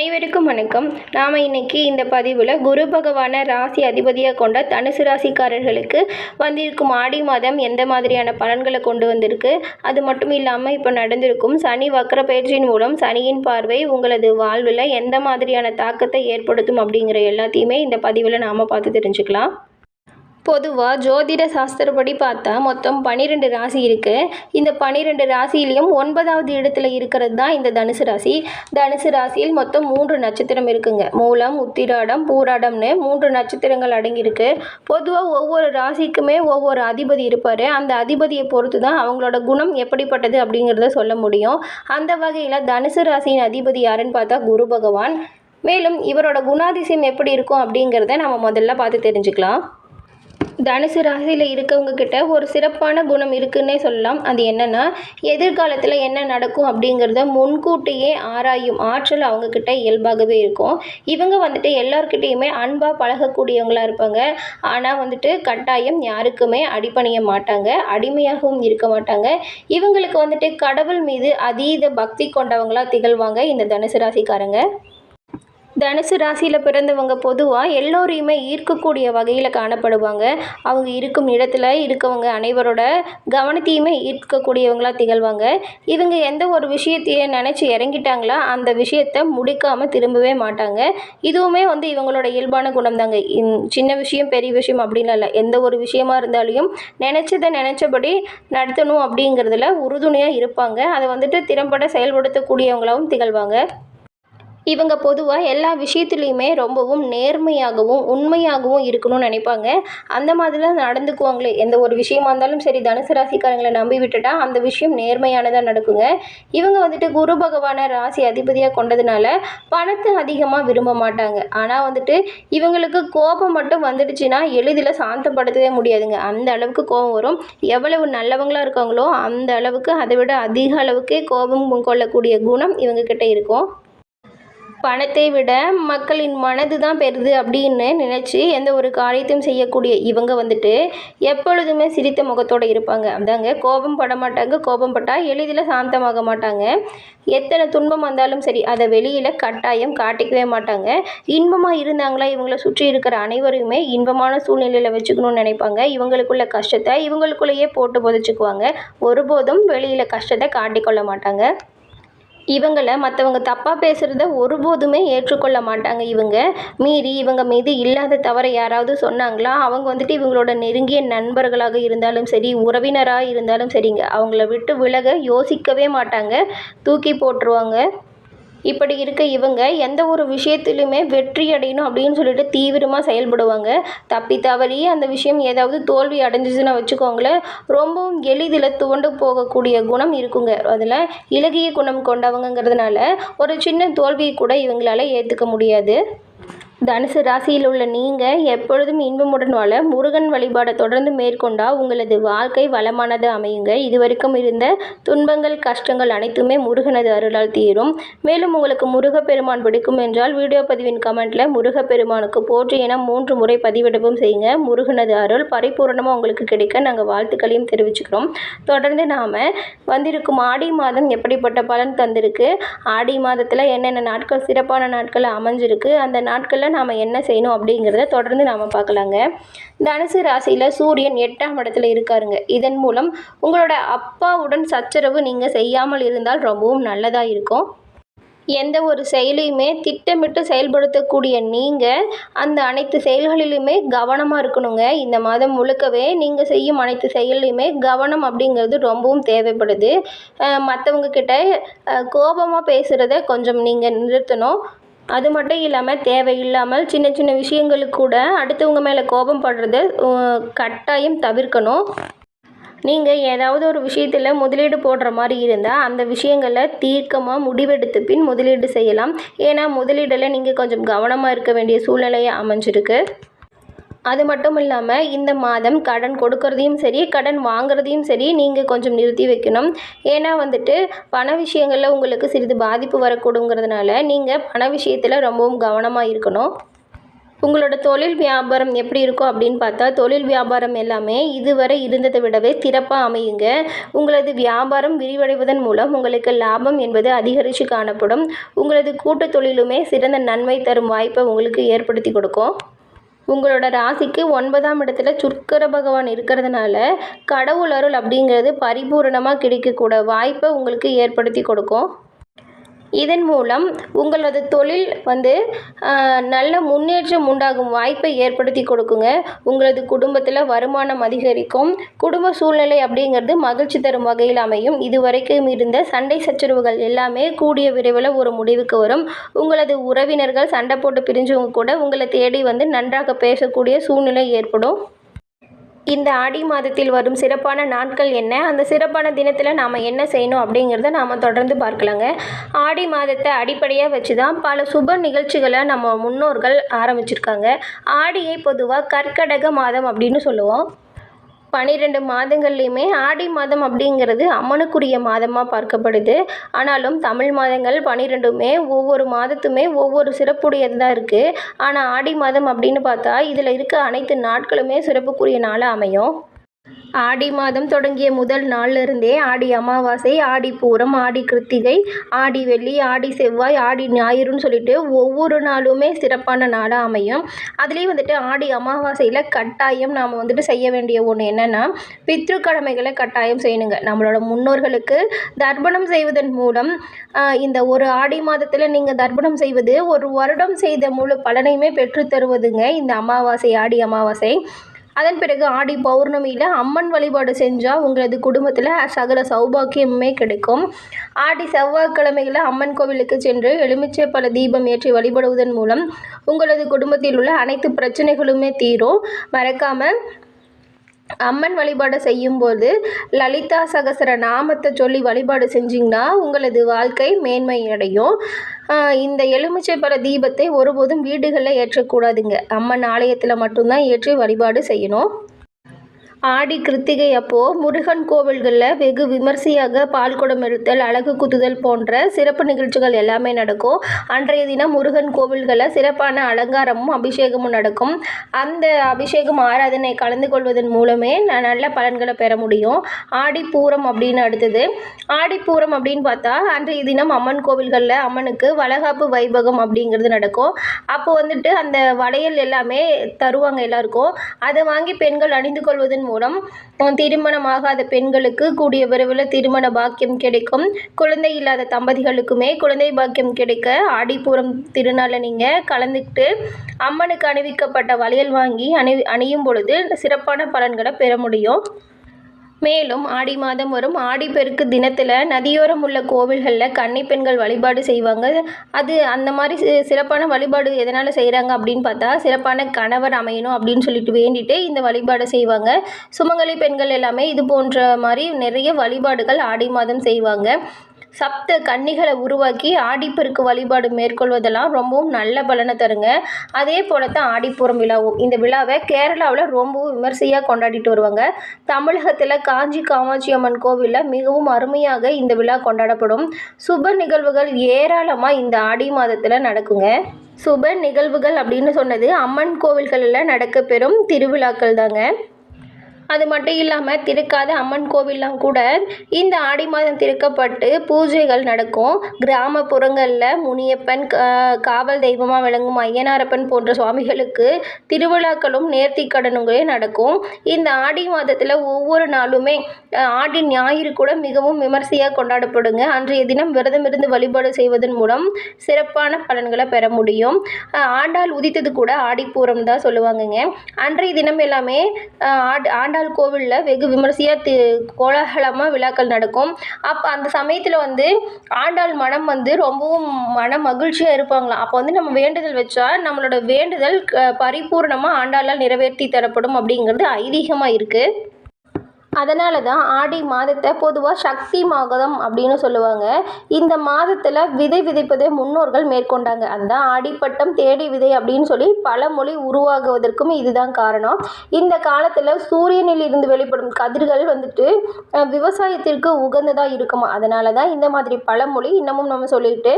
அனைவருக்கும் வணக்கம். நாம் இன்னைக்கு இந்த பதிவில் குரு பகவான ராசி அதிபதியாக கொண்ட தனுசு ராசிக்காரர்களுக்கு வந்திருக்கும் ஆடி மாதம் எந்த மாதிரியான பலன்களை கொண்டு வந்திருக்கு? அது மட்டும் இல்லாமல் இப்போ நடந்திருக்கும் சனி வக்கர பயிற்சியின் மூலம் சனியின் பார்வை உங்களது வாழ்வில் எந்த மாதிரியான தாக்கத்தை ஏற்படுத்தும் அப்படிங்கிற எல்லாத்தையுமே இந்த பதிவில் நாம் பார்த்து தெரிஞ்சுக்கலாம். பொதுவாக ஜோதிட சாஸ்திரப்படி பார்த்தா மொத்தம் பன்னிரெண்டு ராசி இருக்குது இந்த பன்னிரெண்டு ராசியிலையும் ஒன்பதாவது இடத்துல இருக்கிறது தான் இந்த தனுசு ராசி. தனுசு ராசியில் மொத்தம் மூன்று நட்சத்திரம் இருக்குங்க. மூலம் உத்திராடம் பூராடம்னு மூன்று நட்சத்திரங்கள் அடங்கியிருக்கு. பொதுவாக ஒவ்வொரு ராசிக்குமே ஒவ்வொரு அதிபதி இருப்பார். அந்த அதிபதியை பொறுத்து தான் அவங்களோட குணம் எப்படிப்பட்டது அப்படிங்கிறத சொல்ல முடியும். அந்த வகையில் தனுசு ராசியின் அதிபதி யாருன்னு பார்த்தா குரு பகவான். மேலும் இவரோட குணாதிசயம் எப்படி இருக்கும் அப்படிங்கிறத நம்ம முதல்ல பார்த்து தெரிஞ்சுக்கலாம். தனுசு ராசியில் இருக்கவங்க கிட்ட ஒரு சிறப்பான குணம் இருக்குன்னே சொல்லலாம். அது என்னன்னா எதிர்காலத்தில் என்ன நடக்கும் அப்படிங்கிறத முன்கூட்டியே ஆராயும் ஆற்றல் அவங்க கிட்ட இயல்பாகவே இருக்கும். இவங்க வந்துட்டு எல்லார்கிட்டேயுமே அன்பாக பழகக்கூடியவங்களாக இருப்பாங்க. ஆனால் வந்துட்டு கட்டாயம் யாருக்குமே அடிபணிய மாட்டாங்க அடிமையாகவும் இருக்க மாட்டாங்க. இவங்களுக்கு வந்துட்டு கடவுள் மீது அதீத பக்தி கொண்டவங்களாக திகழ்வாங்க இந்த தனுசு ராசிக்காரங்க. தனுசு ராசியில் பிறந்தவங்க பொதுவாக எல்லோரையுமே ஈர்க்கக்கூடிய வகையில் காணப்படுவாங்க. அவங்க இருக்கும் இடத்துல இருக்கவங்க அனைவரோட கவனத்தையுமே ஈர்க்கக்கூடியவங்களாக திகழ்வாங்க. இவங்க எந்த ஒரு விஷயத்தையே நினச்சி இறங்கிட்டாங்களா அந்த விஷயத்தை முடிக்காமல் திரும்பவே மாட்டாங்க. இதுவுமே வந்து இவங்களோட இயல்பான குணம் தாங்க சின்ன விஷயம் பெரிய விஷயம் அப்படின்லாம் இல்லை. எந்த ஒரு விஷயமா இருந்தாலும் நினச்சதை நினச்சபடி நடத்தணும் அப்படிங்கிறதுல உறுதுணையாக இருப்பாங்க. அதை வந்துட்டு திறம்பட செயல்படுத்தக்கூடியவங்களாகவும் திகழ்வாங்க. இவங்க பொதுவாக எல்லா விஷயத்துலையுமே ரொம்பவும் நேர்மையாகவும் உண்மையாகவும் இருக்கணும்னு நினைப்பாங்க. அந்த மாதிரிலாம் நடந்துக்குவாங்களே. எந்த ஒரு விஷயமா இருந்தாலும் சரி தனுசு ராசிக்காரங்களை நம்பி விட்டுட்டா அந்த விஷயம் நேர்மையானதாக நடக்குங்க. இவங்க வந்துட்டு குரு பகவானை ராசி அதிபதியாக கொண்டதுனால பணத்தை அதிகமாக விரும்ப மாட்டாங்க. ஆனால் வந்துட்டு இவங்களுக்கு கோபம் மட்டும் வந்துடுச்சுன்னா எளிதில் சாந்தப்படுத்தவே முடியாதுங்க. அந்த அளவுக்கு கோபம் வரும். எவ்வளவு நல்லவங்களாக இருக்காங்களோ அந்த அளவுக்கு அதை விட அதிக அளவுக்கே கோபம் கொள்ளக்கூடிய குணம் இவங்கக்கிட்ட இருக்கும். பணத்தை விட மக்களின் மனது தான் பெறுது அப்படின்னு நினச்சி எந்த ஒரு காரியத்தையும் செய்யக்கூடிய இவங்க வந்துட்டு எப்பொழுதுமே சிரித்த முகத்தோடு இருப்பாங்க. அதாங்க கோபம் பட மாட்டாங்க. கோபம் பட்டால் எளிதில் சாந்தமாக மாட்டாங்க. எத்தனை துன்பம் வந்தாலும் சரி அதை வெளியில் கட்டாயம் காட்டிக்கவே மாட்டாங்க. இன்பமாக இருந்தாங்களா இவங்கள சுற்றி இருக்கிற அனைவரையுமே இன்பமான சூழ்நிலையில் வச்சுக்கணும்னு நினைப்பாங்க. இவங்களுக்குள்ள கஷ்டத்தை இவங்களுக்குள்ளேயே போட்டு புதைச்சிக்குவாங்க. ஒருபோதும் வெளியில் கஷ்டத்தை காட்டிக்கொள்ள மாட்டாங்க. இவங்களை மற்றவங்க தப்பாக பேசுகிறத ஒருபோதுமே ஏற்றுக்கொள்ள மாட்டாங்க இவங்க. மீறி இவங்க மீது இல்லாத தவறை யாராவது சொன்னாங்களா? அவங்க வந்துட்டு இவங்களோட நெருங்கிய நண்பர்களாக இருந்தாலும் சரி உறவினராக இருந்தாலும் சரிங்க. அவங்கள விட்டு விலக யோசிக்கவே மாட்டாங்க. தூக்கி போட்டுருவாங்க. இப்படி இருக்க இவங்க எந்த ஒரு விஷயத்துலையுமே வெற்றி அடையணும் அப்படின்னு சொல்லிட்டு தீவிரமாக செயல்படுவாங்க. தப்பி தவறி அந்த விஷயம் ஏதாவது தோல்வி அடைஞ்சிச்சுன்னா வச்சுக்கோங்களேன் ரொம்பவும் எளிதில் துவண்டு போகக்கூடிய குணம் இருக்குங்க. அதில் இலகிய குணம் கொண்டவங்கிறதுனால ஒரு சின்ன தோல்வியை கூட இவங்களால ஏற்றுக்க முடியாது. தனுசு ராசியில் உள்ள நீங்கள் எப்பொழுதும் இன்பமுடன் வாழ முருகன் வழிபாடை தொடர்ந்து மேற்கொண்டால் உங்களது வாழ்க்கை வளமானது அமையுங்க. இதுவரைக்கும் இருந்த துன்பங்கள் கஷ்டங்கள் அனைத்துமே முருகனது அருளால் தீரும். மேலும் உங்களுக்கு முருகப்பெருமான் பிடிக்கும் என்றால் வீடியோ பதிவின் கமெண்ட்டில் முருகப்பெருமானுக்கு போற்றி என மூன்று முறை பதிவிடவும் செய்யுங்க. முருகனது அருள் பரிபூரணமாக உங்களுக்கு கிடைக்க நாங்கள் வாழ்த்துக்களையும் தெரிவிச்சுக்கிறோம். தொடர்ந்து நாம் வந்திருக்கும் ஆடி மாதம் எப்படிப்பட்ட பலன் தந்திருக்கு? ஆடி மாதத்தில் என்னென்ன நாட்கள் சிறப்பான நாட்கள் அமைஞ்சிருக்கு? அந்த நாட்களில் நாம் என்ன செய்யணும் அப்படிங்கிறத தொடர்ந்து நாம் பார்க்கலாங்க. தனுசு ராசியில் சூரியன் எட்டாம் இடத்துல இருக்காருங்க. இதன் மூலம் உங்களோட அப்பாவுடன் சச்சரவு நீங்கள் செய்யாமல் இருந்தால் ரொம்பவும் நல்லதாக இருக்கும். எந்த ஒரு செயலையுமே திட்டமிட்டு செயல்படுத்தக்கூடிய நீங்கள் அந்த அனைத்து செயல்களிலுமே கவனமாக இருக்கணுங்க. இந்த மாதம் முழுக்கவே நீங்கள் செய்யும் அனைத்து செயல்லையுமே கவனம் அப்படிங்கிறது ரொம்பவும் தேவைப்படுது. மற்றவங்க கிட்ட கோபமாக பேசுகிறத கொஞ்சம் நீங்கள் நிறுத்தணும். அது மட்டும் இல்லாமல் தேவையில்லாமல் சின்ன சின்ன விஷயங்களுக்கு கூட அடுத்தவங்க மேலே கோபம் படுறத கட்டாயம் தவிர்க்கணும். நீங்கள் ஏதாவது ஒரு விஷயத்தில் முதலீடு போடுற மாதிரி இருந்தால் அந்த விஷயங்களை தீர்க்கமாக முடிவெடுத்த பின் முதலீடு செய்யலாம். ஏன்னா முதலீடில் நீங்கள் கொஞ்சம் கவனமாக இருக்க வேண்டிய சூழ்நிலையை அமைஞ்சிருக்கு. அது மட்டும் இல்லாமல் இந்த மாதம் கடன் கொடுக்கறதையும் சரி கடன் வாங்குறதையும் சரி நீங்கள் கொஞ்சம் நிறுத்தி வைக்கணும். ஏன்னா வந்துட்டு பண விஷயங்களில் உங்களுக்கு சிறிது பாதிப்பு வரக்கூடுங்கிறதுனால நீங்கள் பண விஷயத்தில் ரொம்பவும் கவனமாக இருக்கணும். உங்களோட தொழில் வியாபாரம் எப்படி இருக்கும் அப்படின்னு பார்த்தா தொழில் வியாபாரம் எல்லாமே இதுவரை இருந்ததை விடவே சிறப்பாக அமையுங்க. உங்களது வியாபாரம் விரிவடைவதன் மூலம் உங்களுக்கு லாபம் என்பது அதிகரித்து காணப்படும். உங்களது கூட்டு தொழிலுமே சிறந்த நன்மை தரும் வாய்ப்பை உங்களுக்கு ஏற்படுத்தி கொடுக்கும். உங்களோட ராசிக்கு ஒன்பதாம் இடத்துல சுக்கர பகவான் இருக்கிறதுனால கடவுள் அருள் அப்படிங்கிறது பரிபூரணமாக கிடைக்கக்கூட வாய்ப்பை உங்களுக்கு ஏற்படுத்தி கொடுக்கும். இதன் மூலம் உங்களது தொழில் வந்து நல்ல முன்னேற்றம் உண்டாகும் வாய்ப்பை ஏற்படுத்தி கொடுக்குங்க. உங்களது குடும்பத்தில் வருமானம் அதிகரிக்கும். குடும்ப சூழ்நிலை அப்படிங்கிறது மகிழ்ச்சி தரும் வகையில் அமையும். இதுவரைக்கும் இருந்த சண்டை சச்சரவுகள் எல்லாமே கூடிய விரைவில் ஒரு முடிவுக்கு வரும். உங்களது உறவினர்கள் சண்டை போட்டு பிரிஞ்சவங்க கூட உங்களை தேடி வந்து நன்றாக பேசக்கூடிய சூழ்நிலை ஏற்படும். இந்த ஆடி மாதத்தில் வரும் சிறப்பான நாட்கள் என்ன? அந்த சிறப்பான தினத்தில் நாம் என்ன செய்யணும் அப்படிங்கிறத நாம் தொடர்ந்து பார்க்கலாங்க. ஆடி மாதத்தை அடிப்படையாக வச்சு தான் பல சுப நிகழ்ச்சிகளை நம்ம முன்னோர்கள் ஆரம்பிச்சிருக்காங்க. ஆடியை பொதுவாக கற்கடக மாதம் அப்படின்னு சொல்லுவோம். பன்னிரெண்டு மாதங்கள்லையுமே ஆடி மாதம் அப்படிங்கிறது அம்மனுக்குரிய மாதமாக பார்க்கப்படுது. ஆனாலும் தமிழ் மாதங்கள் பன்னிரெண்டுமே ஒவ்வொரு மாதத்துமே ஒவ்வொரு சிறப்புடையது தான் இருக்குது ஆனால் ஆடி மாதம் அப்படின்னு பார்த்தா இதில் இருக்க அனைத்து நாட்களுமே சிறப்புக்குரிய நாளாக அமையும். ஆடி மாதம் தொடங்கிய முதல் நாளிலிருந்தே ஆடி அமாவாசை ஆடி பூரம் ஆடி கிருத்திகை ஆடி வெள்ளி ஆடி செவ்வாய் ஆடி ஞாயிறுன்னு சொல்லிட்டு ஒவ்வொரு நாளுமே சிறப்பான நாளாக அமையும். அதுலேயும் வந்துட்டு ஆடி அமாவாசையில் கட்டாயம் நாம் வந்துட்டு செய்ய வேண்டிய ஒன்று என்னென்னா பித்ருக்கடமைகளை கட்டாயம் செய்யணுங்க. நம்மளோட முன்னோர்களுக்கு தர்ப்பணம் செய்வதன் மூலம் இந்த ஒரு ஆடி மாதத்தில் நீங்கள் தர்ப்பணம் செய்வது ஒரு வருடம் செய்த முழு பலனையுமே பெற்று தருவதுங்க இந்த அமாவாசை ஆடி அமாவாசை. அதன் பிறகு ஆடி பௌர்ணமியில் அம்மன் வழிபாடு செஞ்சால் உங்களது குடும்பத்தில் சகல சௌபாக்கியமுமே கிடைக்கும். ஆடி செவ்வாய்க்கிழமையில் அம்மன் கோவிலுக்கு சென்று எலுமிச்சை பல தீபம் ஏற்றி வழிபடுவதன் மூலம் உங்களது குடும்பத்தில் உள்ள அனைத்து பிரச்சனைகளுமே தீரும். மறக்காமல் அம்மன் வழிபாடு செய்யும்போது லலிதா சகசர நாமத்தை சொல்லி வழிபாடு செஞ்சிங்கன்னா உங்களது வாழ்க்கை மேன்மை அடையும் இந்த எலுமிச்சை பழ தீபத்தை ஒருபோதும் வீடுகளில் ஏற்றக்கூடாதுங்க. அம்மன் ஆலயத்தில் மட்டும்தான் ஏற்றி வழிபாடு செய்யணும். ஆடி கிருத்திகை அப்போது முருகன் கோவில்களில் வெகு விமர்சையாக பால் குடம் எடுத்தல் அழகு குத்துதல் போன்ற சிறப்பு நிகழ்ச்சிகள் எல்லாமே நடக்கும். அன்றைய தினம் முருகன் கோவில்களில் சிறப்பான அலங்காரமும் அபிஷேகமும் நடக்கும். அந்த அபிஷேகம் ஆராதனை கலந்து கொள்வதன் மூலமே நல்ல பலன்களை பெற முடியும். ஆடிப்பூரம் அப்படின்னு அடுத்தது. ஆடிப்பூரம் அப்படின்னு பார்த்தா அன்றைய தினம் அம்மன் கோவில்களில் அம்மனுக்கு வளகாப்பு வைபகம் அப்படிங்கிறது நடக்கும். அப்போ வந்துட்டு அந்த வளையல் எல்லாமே தருவாங்க எல்லாருக்கும். அதை வாங்கி பெண்கள் அணிந்து கொள்வதன் மூலம் திருமணமாகாத பெண்களுக்கு கூடிய விரைவில் திருமண பாக்கியம் கிடைக்கும். குழந்தை இல்லாத தம்பதிகளுக்குமே குழந்தை பாக்கியம் கிடைக்க ஆடிப்பூரம் திருநாளை நீங்கள் கலந்துக்கிட்டு அம்மனுக்கு அணிவிக்கப்பட்ட வளையல் வாங்கி அணி அணியும் பொழுது சிறப்பான பலன்களை பெற முடியும். மேலும் ஆடி மாதம் வரும். ஆடிப்பெருக்கு தினத்தில் நதியோரம் உள்ள கோவில்களில் கன்னி பெண்கள் வழிபாடு செய்வாங்க. அது அந்த மாதிரி சிறப்பான வழிபாடு எதனால் செய்கிறாங்க அப்படின்னு பார்த்தா சிறப்பான கணவர் அமையணும் அப்படின்னு சொல்லிட்டு வேண்டிட்டு இந்த வழிபாடை செய்வாங்க. சுமங்கலி பெண்கள் எல்லாமே இது போன்ற மாதிரி நிறைய வழிபாடுகள் ஆடி மாதம் செய்வாங்க. சப்த கன்னிகளை உருவாக்கி ஆடிப்பெருக்கு வழிபாடு மேற்கொள்வதெல்லாம் ரொம்பவும் நல்ல பலனை தருங்க. அதே போல தான் ஆடிப்பூரம் விழாவும். இந்த விழாவை கேரளாவில் ரொம்பவும் விமர்சையாக கொண்டாடிட்டு வருவாங்க. தமிழகத்தில் காஞ்சி காமாட்சி அம்மன் கோவிலில் மிகவும் அருமையாக இந்த விழா கொண்டாடப்படும். சுப நிகழ்வுகள் ஏராளமாக இந்த ஆடி மாதத்தில் நடக்குங்க. சுப நிகழ்வுகள் அப்படின்னு சொன்னது அம்மன் கோவில்களில் நடக்கப்பெறும் திருவிழாக்கள் தாங்க அது மட்டும் இல்லாமல் திறக்காத அம்மன் கோவில்லாம் கூட இந்த ஆடி மாதம் திறக்கப்பட்டு பூஜைகள் நடக்கும். கிராமப்புறங்களில் முனியப்பன் காவல் தெய்வமாக விளங்கும் ஐயனாரப்பன் போன்ற சுவாமிகளுக்கு திருவிழாக்களும் நேர்த்திக்கடனுங்களே நடக்கும். இந்த ஆடி மாதத்தில் ஒவ்வொரு நாளுமே ஆடி ஞாயிறு கூட மிகவும் விமர்சையாக கொண்டாடப்படுங்க. அன்றைய தினம் விரதம் இருந்து வழிபாடு செய்வதன் மூலம் சிறப்பான பலன்களை பெற முடியும். ஆண்டால் உதித்தது கூட ஆடிப்பூரம் தான் சொல்லுவாங்கங்க. அன்றைய தினம் எல்லாமே ஆண்டால் ஆண்டாள் கோவிலில் வெகு விமரிசையாக தி கோலாகலமாக விழாக்கள் நடக்கும். அப்போ அந்த சமயத்தில் வந்து ஆண்டாள் மனம் வந்து ரொம்பவும் மன மகிழ்ச்சியாக இருப்பாங்களாம். அப்போ வந்து நம்ம வேண்டுதல் வச்சா நம்மளோட வேண்டுதல் பரிபூர்ணமாக ஆண்டாளால் நிறைவேற்றி தரப்படும் அப்படிங்கிறது ஐதீகமாக இருக்குது அதனால தான் ஆடி மாதத்தை பொதுவாக சக்தி மாதம் அப்படின்னு சொல்லுவாங்க. இந்த மாதத்தில் விதை விதைப்பதை முன்னோர்கள் மேற்கொண்டாங்க. அதுதான் ஆடிப்பட்டம் தேடி விதை அப்படின்னு சொல்லி பல மொழி உருவாகுவதற்கும் இதுதான் காரணம். இந்த காலத்தில் சூரியனில் இருந்து வெளிப்படும் கதிர்கள் வந்துட்டு விவசாயத்திற்கு உகந்ததாக இருக்குமா? அதனால தான் இந்த மாதிரி பழமொழி இன்னமும் நம்ம சொல்லிட்டு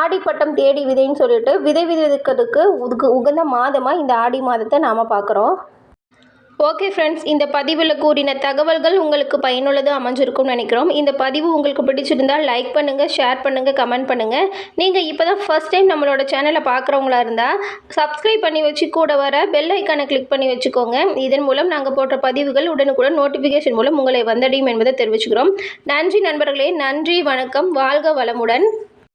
ஆடிப்பட்டம் தேடி விதைன்னு சொல்லிட்டு விதை விதைக்கிறதுக்கு உகு உகந்த மாதமாக இந்த ஆடி மாதத்தை நாம் பார்க்குறோம் ஓகே ஃப்ரெண்ட்ஸ் இந்த பதிவில் கூறின தகவல்கள் உங்களுக்கு பயனுள்ளது அமைஞ்சிருக்கும்னு நினைக்கிறோம். இந்த பதிவு உங்களுக்கு பிடிச்சிருந்தால் லைக் பண்ணுங்கள் ஷேர் பண்ணுங்கள் கமெண்ட் பண்ணுங்கள் நீங்கள் இப்போ தான் ஃபஸ்ட் டைம் நம்மளோட சேனலை பார்க்குறவங்களா இருந்தால் சப்ஸ்கிரைப் பண்ணி வச்சு கூட வர பெல் ஐக்கானை கிளிக் பண்ணி வச்சுக்கோங்க. இதன் மூலம் நாங்கள் போட்ட பதிவுகள் உடனுக்குடன் நோட்டிஃபிகேஷன் மூலம் உங்களை வந்தடையும் என்பதை தெரிவிச்சுக்கிறோம். நன்றி நண்பர்களே நன்றி வணக்கம் வாழ்க வளமுடன்.